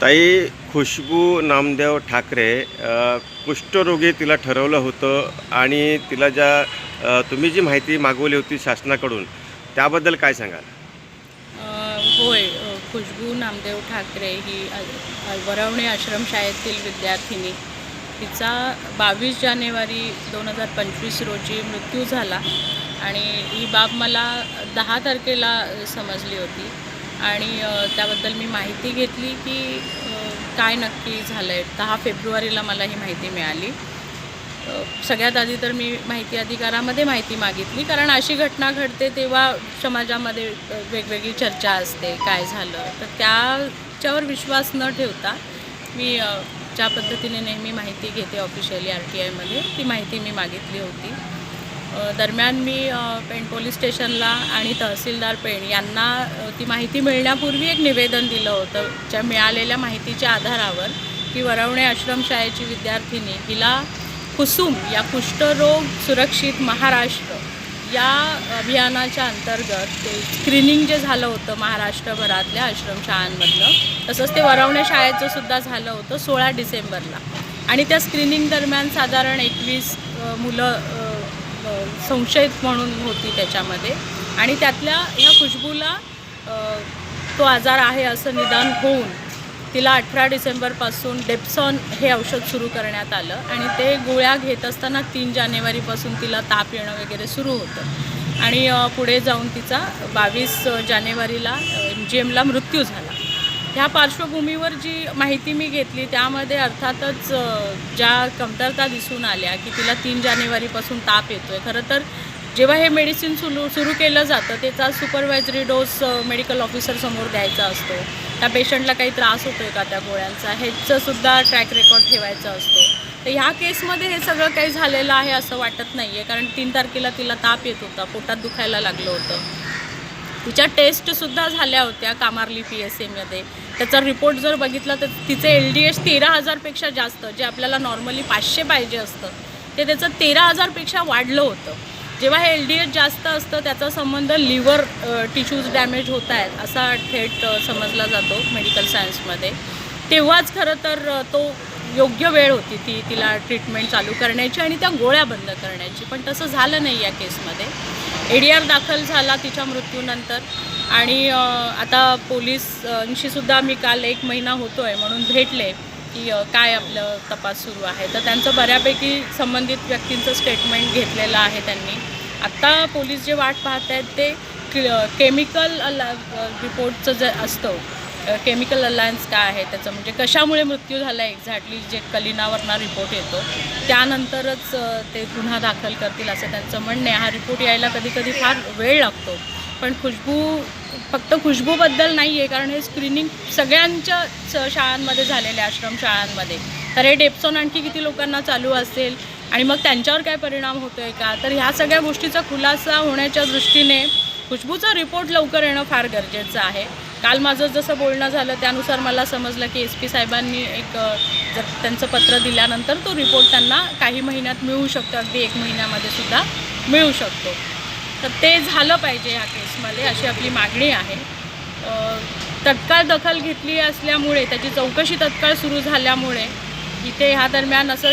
ताई खुशबू नामदेव ठाकरे कुष्ठरोगी तिला ठरवलं होतं आणि तिला ज्या तुम्ही जी माहिती मागवली होती शासनाकडून त्याबद्दल काय सांगाल? होय खुशबू नामदेव ठाकरे ही वरवणी वरवणे आश्रमशाळेतील विद्यार्थिनी. तिचा बावीस जानेवारी दोन हजार पंचवीस रोजी मृत्यू झाला आणि ही बाब मला दहा तारखेला समजली होती. आणि त्याबद्दल मी माहिती घेतली की काय नक्की झालं आहे दहा फेब्रुवारीला मला ही माहिती मिळाली. सगळ्यात आधी तर मी माहिती अधिकारामध्ये माहिती मागितली कारण अशी घटना घडते तेव्हा समाजामध्ये वेगवेगळी चर्चा असते काय झालं. तर त्याच्यावर विश्वास न ठेवता मी ज्या पद्धतीने नेहमी माहिती घेते ऑफिशियली आर टी आयमध्ये ती माहिती मी मागितली होती. दरम्यान मी पेण पोलीस स्टेशनला आणि तहसीलदार पेण यांना ती माहिती मिळण्यापूर्वी एक निवेदन दिलं होतं ज्या मिळालेल्या माहितीच्या आधारावर की वरवणे आश्रमशाळेची विद्यार्थिनी हिला कुसुम या कुष्ठरोग सुरक्षित महाराष्ट्र या अभियानाच्या अंतर्गत ते स्क्रीनिंग जे झालं होतं महाराष्ट्रभरातल्या आश्रमशाळांमधलं तसंच ते वरवणे शाळेचं सुद्धा झालं होतं सोळा डिसेंबरला. आणि त्या स्क्रीनिंग दरम्यान साधारण एकवीस मुलं संशयित म्हणून होती त्याच्यामध्ये. आणि त्यातल्या ह्या खुशबूला तो आजार आहे असं निदान होऊन तिला अठरा डिसेंबरपासून डेप्सॉन हे औषध सुरू करण्यात आलं. आणि ते गोळ्या घेत असताना तीन जानेवारीपासून तिला ताप येणं वगैरे सुरू होतं. आणि पुढे जाऊन तिचा बावीस जानेवारीला एम जी एमला मृत्यू झाला. ह्या पार्श्वभूमीवर जी माहिती मी घेतली त्यामध्ये अर्थातच ज्या कमतरता दिसून आल्या की तिला तीन जानेवारीपासून ताप येतो आहे खरं तर जेव्हा हे मेडिसिन सुरू सुरू केलं जातं त्याचा सुपरवायझरी डोस मेडिकल ऑफिसरसमोर द्यायचा असतो. त्या पेशंटला काही त्रास होतो आहे का त्या गोळ्यांचा? ह्याचंसुद्धा ट्रॅक रेकॉर्ड ठेवायचा असतो. तर ह्या केसमध्ये हे सगळं काही झालेलं आहे असं वाटत नाही आहे कारण तीन तारखेला तिला ताप येत होता पोटात दुखायला लागलं होतं. तिच्या टेस्टसुद्धा झाल्या होत्या कामारली पी एस एमध्ये त्याचा रिपोर्ट जर बघितला तर तिचे एल डी एच तेरा हजारपेक्षा जास्त जे आपल्याला नॉर्मली पाचशे पाहिजे असतं ते त्याचं तेरा हजारपेक्षा वाढलं होतं. जेव्हा हे एल डी एच जास्त असतं त्याचा संबंध लिव्हर टिश्यूज डॅमेज होत आहेत असा थेट समजला जातो मेडिकल सायन्समध्ये. तेव्हाच खरं तर तो योग्य वेळ होती ती तिला ट्रीटमेंट चालू करण्याची आणि त्या गोळ्या बंद करण्याची. पण तसं झालं नाही या केसमध्ये. ए डी आर दाखल झाला तिच्या मृत्यूनंतर. आणि आता पोलिसांशीसुद्धा मी काल एक महिना होतो आहे म्हणून भेटले की काय आपलं तपास सुरू आहे. तर त्यांचं बऱ्यापैकी संबंधित व्यक्तींचं स्टेटमेंट घेतलेलं आहे त्यांनी. आत्ता पोलीस जे वाट पाहत आहेत ते केमिकल रिपोर्टचं जे असतं केमिकल अलायन्स काय आहे त्याचं? म्हणजे कशामुळे मृत्यू झाला एक्झॅक्टली जे कलिनावरना रिपोर्ट येतो त्यानंतरच ते गुन्हा दाखल करतील असं त्यांचं म्हणणं आहे. हा रिपोर्ट यायला कधी कधी फार वेळ लागतो. पण खुशबू फक्त खुशबूबद्दल नाही आहे कारण हे स्क्रीनिंग सगळ्यांच्या स- शाळांमध्ये झालेले आश्रम शाळांमध्ये. तर हे डेप्सॉन आणखी किती लोकांना चालू असेल? आणि मग त्यांच्यावर काय परिणाम होतो आहे का? तर ह्या सगळ्या गोष्टीचा खुलासा होण्याच्या दृष्टीने खुशबूचा रिपोर्ट लवकर येणं फार गरजेचं आहे. काल माझं जसं बोलणं झालं त्यानुसार मला समजलं की एस पी साहेबांनी एक जर त्यांचं पत्र दिल्यानंतर तो रिपोर्ट त्यांना काही महिन्यात मिळू शकतो अगदी एक महिन्यामध्ये सुद्धा मिळू शकतो. तर ते झालं पाहिजे ह्या केसमध्ये अशी आपली मागणी आहे. तत्काळ दखल घेतली असल्यामुळे त्याची चौकशी तत्काळ सुरू झाल्यामुळे इथे ह्या दरम्यान असं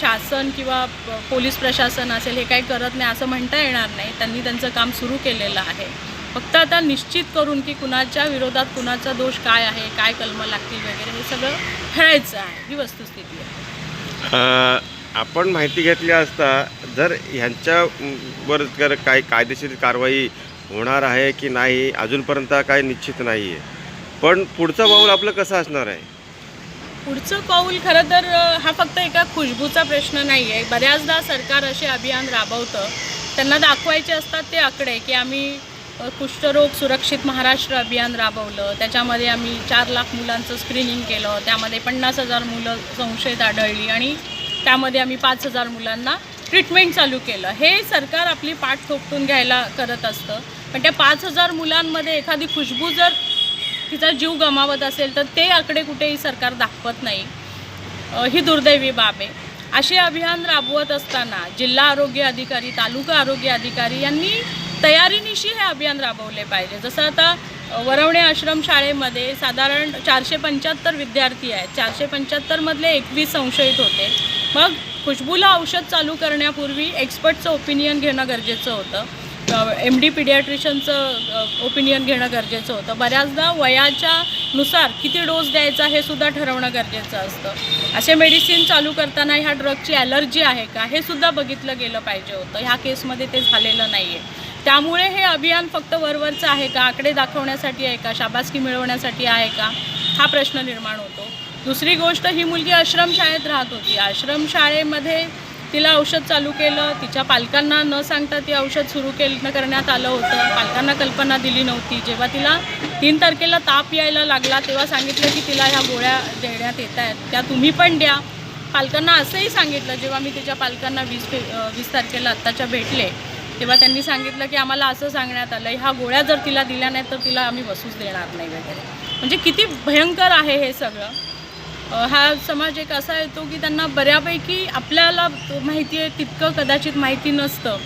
शासन किंवा प- पोलीस प्रशासन असेल हे काही करत नाही असं म्हणता येणार नाही. त्यांनी त्यांचं काम सुरू केलेलं आहे. फक्त आता निश्चित करून की कुणाच्या विरोधात कुणाचा दोष काय आहे काय कलमं लागतील वगैरे हे सगळं ठरायचं आहे ही वस्तुस्थिती आहे. आपण माहिती घेतली असता जर ह्यांच्यावर जर काही कायदेशीर कारवाई होणार आहे की नाही अजूनपर्यंत काही निश्चित नाही आहे पण पुढचं पाऊल आपलं कसं असणार आहे? पुढचं पाऊल खरं तर हा फक्त एका खुशबूचा प्रश्न नाही आहे बऱ्याचदा सरकार असे अभियान राबवतं. त्यांना दाखवायचे असतात ते आकडे की आम्ही कुष्ठरोग सुरक्षित महाराष्ट्र अभियान राबवलं. त्याच्यामध्ये आम्ही चार लाख मुलांचं स्क्रीनिंग केलं. त्यामध्ये पन्नास हजार मुलं संशयित आढळली आणि त्यामध्ये आम्ही पाच हजार मुलांना ट्रीटमेंट चालू केलं. हे सरकार आपली पाठ थोपटून घ्यायला करत असतं. पण त्या पाच हजार मुलांमध्ये एखादी खुशबू जर तिचा जीव गमावत असेल तर ते आकडे कुठेही सरकार दाखवत नाही. ही दुर्दैवी बाब आहे. असे अभियान राबवत असताना जिल्हा आरोग्य अधिकारी तालुका आरोग्य अधिकारी यांनी तयारीनिशी हे अभियान राबवले पाहिजे. जसं आता वरवणे आश्रम शाळेमध्ये साधारण चारशे पंच्याहत्तर विद्यार्थी आहेत. चारशे पंच्याहत्तरमधले एकवीस संशयित होते. मग खुशबूला औषध चालू करण्यापूर्वी एक्सपर्टचं ओपिनियन घेणं गरजेचं होतं. एम डी पिडियाट्रिशनचं ओपिनियन घेणं गरजेचं होतं. बऱ्याचदा वयाच्या नुसार किती डोस द्यायचा हे सुद्धा ठरवणं गरजेचं असतं. असे मेडिसिन चालू करताना ह्या ड्रगची ॲलर्जी आहे का हे सुद्धा बघितलं गेलं पाहिजे होतं. ह्या केसमध्ये ते झालेलं नाही आहे त्यामुळे हे अभियान फक्त वरवरचं आहे का? आकडे दाखवण्यासाठी आहे का? शाबासकी मिळवण्यासाठी आहे का? हा प्रश्न निर्माण होतो. दुसरी गोष्ट ही मुलगी आश्रमशाळेत राहत होती. आश्रमशाळेमध्ये तिला औषध चालू केलं. तिच्या पालकांना न सांगता ती औषध सुरू केलं करण्यात आलं होतं. पालकांना कल्पना दिली नव्हती. जेव्हा तिला तीन तारखेला ताप यायला लागला तेव्हा सांगितलं की तिला ह्या गोळ्या देण्यात येत आहेत. त्या तुम्ही पण द्या. पालकांना असंही सांगितलं जेव्हा मी तिच्या पालकांना वीस फे वीस तारखेला आत्ताच्या भेटले तेव्हा त्यांनी सांगितलं की आम्हाला असं सांगण्यात आलं ह्या गोळ्या जर तिला दिल्या नाहीत तर तिला आम्ही बसूच देणार नाही वगैरे. म्हणजे किती भयंकर आहे हे सगळं. हा समाज एक असा येतो की त्यांना बऱ्यापैकी आपल्याला माहिती आहे तितकं कदाचित माहिती नसतं.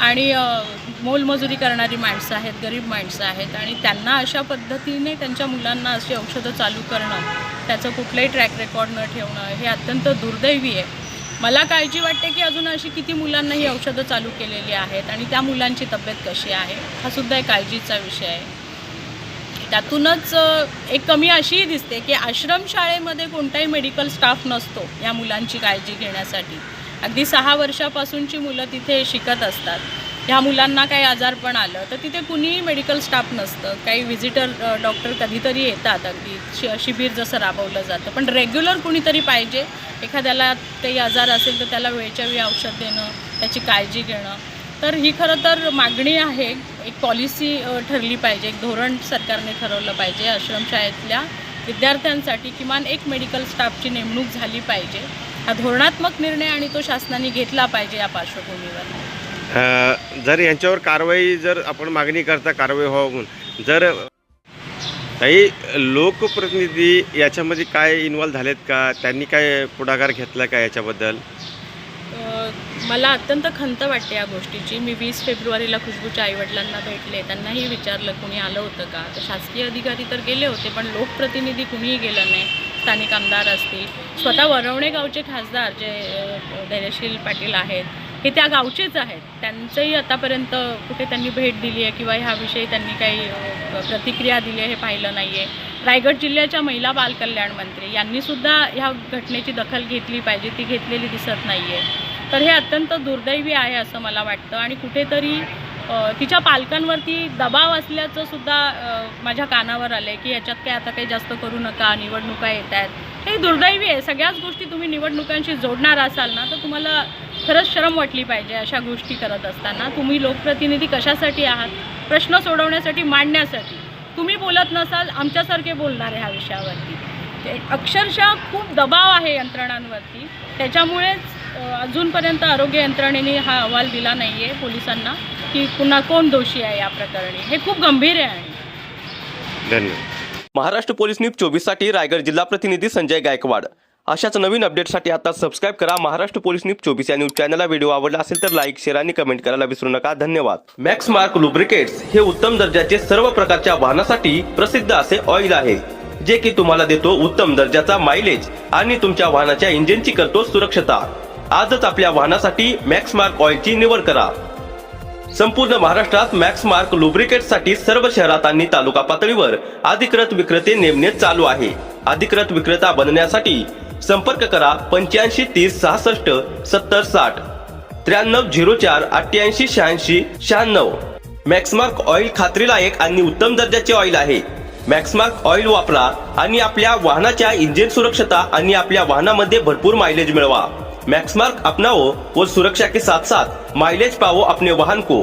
आणि मोलमजुरी करणारी माणसं आहेत गरीब माणसं आहेत आणि त्यांना अशा पद्धतीने त्यांच्या मुलांना अशी औषधं चालू करणं त्याचं कुठलंही ट्रॅक रेकॉर्ड न ठेवणं हे अत्यंत दुर्दैवी आहे. मला काळजी वाटते की अजून अशी किती मुलांना ही औषधं चालू केलेली आहेत आणि त्या मुलांची तब्येत कशी आहे हा सुद्धा एक काळजीचा विषय आहे. त्यातूनच एक कमी अशीही दिसते की आश्रमशाळेमध्ये कोणताही मेडिकल स्टाफ नसतो या मुलांची काळजी घेण्यासाठी. अगदी सहा वर्षापासूनची मुलं तिथे शिकत असतात. ह्या मुलांना काही आजार पण आलं तर तिथे कुणीही मेडिकल स्टाफ नसतं. काही व्हिजिटर डॉक्टर कधीतरी येतात. अगदी शि शिबिर जसं राबवलं जातं. पण रेग्युलर कुणीतरी पाहिजे. एखाद्याला काही आजार असेल तर त्याला वेळच्या वेळी औषध देणं त्याची काळजी घेणं. तर ही खरं तर मागणी आहे. एक पॉलिसी ठरली पाहिजे. एक धोरण सरकारने ठरवलं पाहिजे. आश्रमशाळेतल्या विद्यार्थ्यांसाठी किमान एक मेडिकल स्टाफची नेमणूक झाली पाहिजे. हा धोरणात्मक निर्णय आणि तो शासनाने घेतला पाहिजे या पार्श्वभूमीवर. जर यांच्यावर कारवाई जर आपण मागणी करता कारवाई व्हावं म्हणून. जर काही लोकप्रतिनिधी याच्यामध्ये काय इन्वॉल्व झालेत का? त्यांनी काय पुढाकार घेतला का याच्याबद्दल? मला अत्यंत खंत वाटते या गोष्टीची. मी वीस फेब्रुवारीला खुशबूच्या आईवडिलांना भेटले. त्यांनाही विचारलं कुणी आलं होतं का? तर शासकीय अधिकारी तर गेले होते पण लोकप्रतिनिधी कुणीही गेलं नाही. स्थानिक आमदार असतील. स्वतः वरवणे गावचे खासदार जे धैर्यशील पाटील आहेत हे त्या गावचेच आहेत. त्यांचंही आतापर्यंत कुठे त्यांनी भेट दिली आहे किंवा ह्याविषयी त्यांनी काही प्रतिक्रिया दिली आहे हे पाहिलं नाही आहे रायगड जिल्ह्याच्या महिला बालकल्याण मंत्री यांनीसुद्धा ह्या घटनेची दखल घेतली पाहिजे ती घेतलेली दिसत नाही आहे तर हे अत्यंत दुर्दैवी आहे असं मला वाटतं आणि कुठेतरी तिच्या पालकांवरती दबाव असल्याचं सुद्धा माझ्या कानावर आलं आहे की याच्यात काय आता काही जास्त करू नका निवडणुका येत आहेत हे दुर्दैवी आहे. सगळ्याच गोष्टी तुम्ही निवडणुकांशी जोडणार असाल ना तर तुम्हाला खरंच शरम वाटली पाहिजे अशा गोष्टी करत असताना. तुम्ही लोकप्रतिनिधी कशासाठी आहात? प्रश्न सोडवण्यासाठी मांडण्यासाठी. तुम्ही बोलत नसाल आमच्यासारखे बोलणार आहे ह्या विषयावरती. ते अक्षरशः खूप दबाव आहे यंत्रणांवरती. त्याच्यामुळेच अजूनपर्यंत आरोग्य यंत्रणेने हा अहवाल दिला नाही आहे पोलिसांना की पुन्हा कोण दोषी आहे या प्रकरणी. हे खूप गंभीर आहे. आणि धन्यवाद. महाराष्ट्र पोलीस न्यूज चोवीससाठी रायगड जिल्हा प्रतिनिधी संजय गायकवाड. अशाच नवीन अपडेटसाठी आता सबस्क्राईब करा महाराष्ट्र पोलीस न्यूज चोवीस या न्यूज चॅनलला व्हिडिओ आवडला असेल तर लाईक शेअर आणि कमेंट करायला विसरू नका. धन्यवाद. मॅक्स मार्क लुब्रिकेट्स हे उत्तम दर्जाचे सर्व प्रकारच्या वाहनासाठी प्रसिद्ध असे ऑइल आहे जे की तुम्हाला देतो उत्तम दर्जाचा मायलेज आणि तुमच्या वाहनाच्या इंजिनची करतो सुरक्षता. आजच आपल्या वाहनासाठी मॅक्स मार्क ऑइलची निवड करा. संपूर्ण महाराष्ट्रात मॅक्स मार्क लुब्रिकेटसाठी सर्व शहरात आणि तालुका पातळीवर अधिकृत विक्रेते नेमणे चालू आहे. अधिकृत विक्रेता बनण्यासाठी संपर्क करा पंच्याऐंशी तीस सहासष्ट सत्तर साठ. त्र्याण्णव झिरो चार अठ्ठ्याऐंशी शहाऐंशी शहाण्णव. मॅक्समार्क ऑइल खात्रीलायक आणि उत्तम दर्जाचे ऑइल आहे. मॅक्समार्क ऑइल वापरा आणि आपल्या वाहनाच्या इंजिन सुरक्षता आणि आपल्या वाहनामध्ये भरपूर मायलेज मिळवा. मैक्समार्क अपनाओ और सुरक्षा के साथ साथ माइलेज पाओ अपने वाहन को.